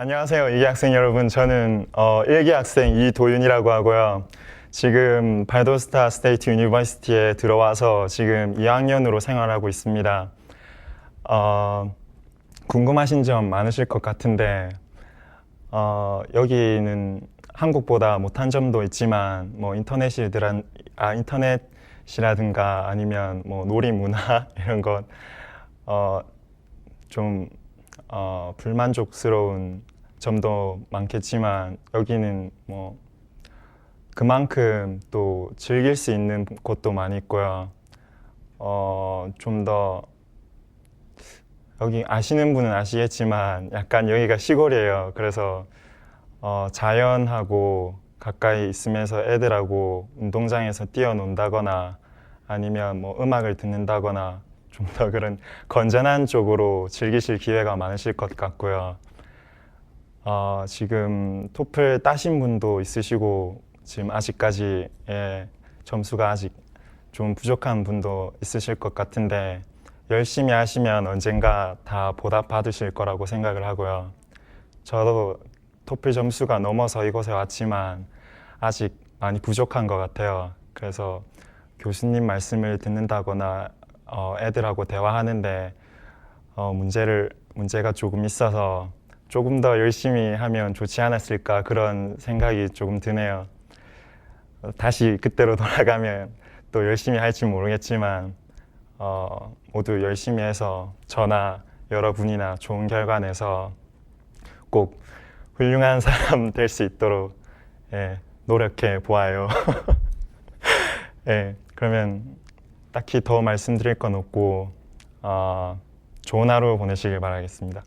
안녕하세요. 이기 학생 여러분. 저는 어, 일기 학생 이도윤이라고 하고요. 지금 발도스타 스테이트 유니버시티에 들어와서 지금 2학년으로 생활하고 있습니다. 어, 궁금하신 점 많으실 것 같은데 어, 여기는 한국보다 못한 점도 있지만 뭐 인터넷이들한 아 인터넷이라든가 아니면 뭐 놀이 문화 이런 것 어, 좀 어, 불만족스러운 점도 많겠지만 여기는 뭐 그만큼 또 즐길 수 있는 곳도 많이 있고요. 어, 좀 더 여기 아시는 분은 아시겠지만 약간 여기가 시골이에요. 그래서 어, 자연하고 가까이 있으면서 애들하고 운동장에서 뛰어논다거나 아니면 뭐 음악을 듣는다거나 좀 더 그런 건전한 쪽으로 즐기실 기회가 많으실 것 같고요. 어, 지금 토플 따신 분도 있으시고 지금 아직까지 예, 점수가 아직 좀 부족한 분도 있으실 것 같은데 열심히 하시면 언젠가 다 보답 받으실 거라고 생각을 하고요. 저도 토플 점수가 넘어서 이곳에 왔지만 아직 많이 부족한 것 같아요. 그래서 교수님 말씀을 듣는다거나 어, 애들하고 대화하는데 어, 문제를 문제가 조금 있어서 조금 더 열심히 하면 좋지 않았을까 그런 생각이 조금 드네요. 어, 다시 그때로 돌아가면 또 열심히 할지 모르겠지만 어, 모두 열심히 해서 저나 여러분이나 좋은 결과 내서 꼭 훌륭한 사람 될 수 있도록 예, 노력해 보아요. 예, 그러면 딱히 더 말씀드릴 건 없고 어, 좋은 하루 보내시길 바라겠습니다.